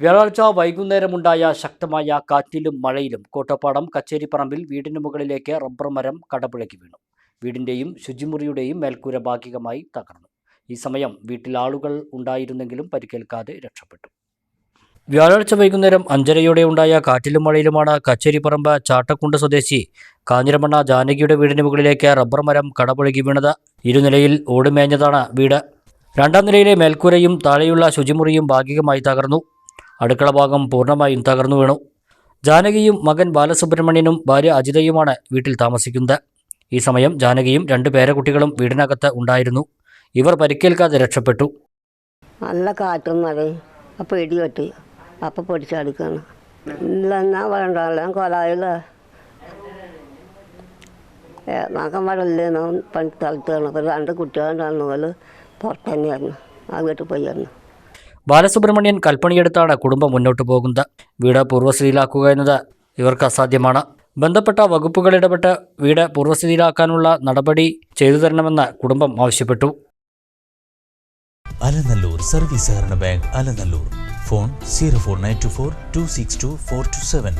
വ്യാഴാഴ്ച വൈകുന്നേരമുണ്ടായ ശക്തമായ കാറ്റിലും മഴയിലും കോട്ടപ്പാടം കച്ചേരിപ്പറമ്പിൽ വീടിന് മുകളിലേക്ക് റബ്ബർ മരം കടപുഴകി വീണു. വീടിന്റെയും ശുചിമുറിയുടെയും മേൽക്കൂര ഭാഗികമായി തകർന്നു. ഈ സമയം വീട്ടിൽ ആളുകൾ ഉണ്ടായിരുന്നെങ്കിലും പരിക്കേൽക്കാതെ രക്ഷപ്പെട്ടു. വ്യാഴാഴ്ച വൈകുന്നേരം അഞ്ചരയോടെ ഉണ്ടായ കാറ്റിലും മഴയിലുമാണ് കച്ചേരിപ്പറമ്പ് ചാട്ടക്കുണ്ട് സ്വദേശി കാഞ്ഞിരമണ്ണ ജാനകിയുടെ വീടിന് മുകളിലേക്ക് റബ്ബർ മരം കടപുഴകി വീണത് ഇരുനിലയിൽ ഓടുമേഞ്ഞതാണ് വീട്. രണ്ടാം നിലയിലെ മേൽക്കൂരയും താഴെയുള്ള ശുചിമുറിയും ഭാഗികമായി തകർന്നു. അടുക്കള ഭാഗം പൂർണമായും തകർന്നു വീണു. ജാനകിയും മകൻ ബാലസുബ്രഹ്മണ്യനും ഭാര്യ അജിതയുമാണ് വീട്ടിൽ താമസിക്കുന്നത്. ഈ സമയം ജാനകിയും രണ്ട് പേരക്കുട്ടികളും വീടിനകത്ത് ഉണ്ടായിരുന്നു. ഇവർ പരിക്കേൽക്കാതെ രക്ഷപ്പെട്ടു. നല്ല കാറ്റും മഴയും. അപ്പോൾ ഇടി വെട്ടി അപ്പോൾ പൊടിച്ചെടുക്കണം ഇല്ലെന്നാ വേണ്ടല്ലോ കൊലായില്ല? മകൻ വരല്ലേനോ പണി സ്ഥലത്താണ് രണ്ട് കുട്ടികളുണ്ടായിരുന്നു. പോലെ പുറത്ത് തന്നെയായിരുന്നു. ആ വീട്ടിൽ പോയിരുന്നു ബാലസുബ്രഹ്മണ്യൻ കൽപ്പണിയെടുത്താണ് കുടുംബം മുന്നോട്ടു പോകുന്നത്. വീട് പൂർവസ്ഥിതിയിലാക്കുക എന്നത് ഇവർക്ക് അസാധ്യമാണ്. ബന്ധപ്പെട്ട വകുപ്പുകൾ ഇടപെട്ട് വീട് പൂർവസ്ഥിതിയിലാക്കാനുള്ള നടപടി ചെയ്തു തരണമെന്ന് കുടുംബം ആവശ്യപ്പെട്ടു. അലനല്ലൂർ സർവീസ് സഹകരണ bank Alanallur. Phone zero four nine two four two six two four two seven.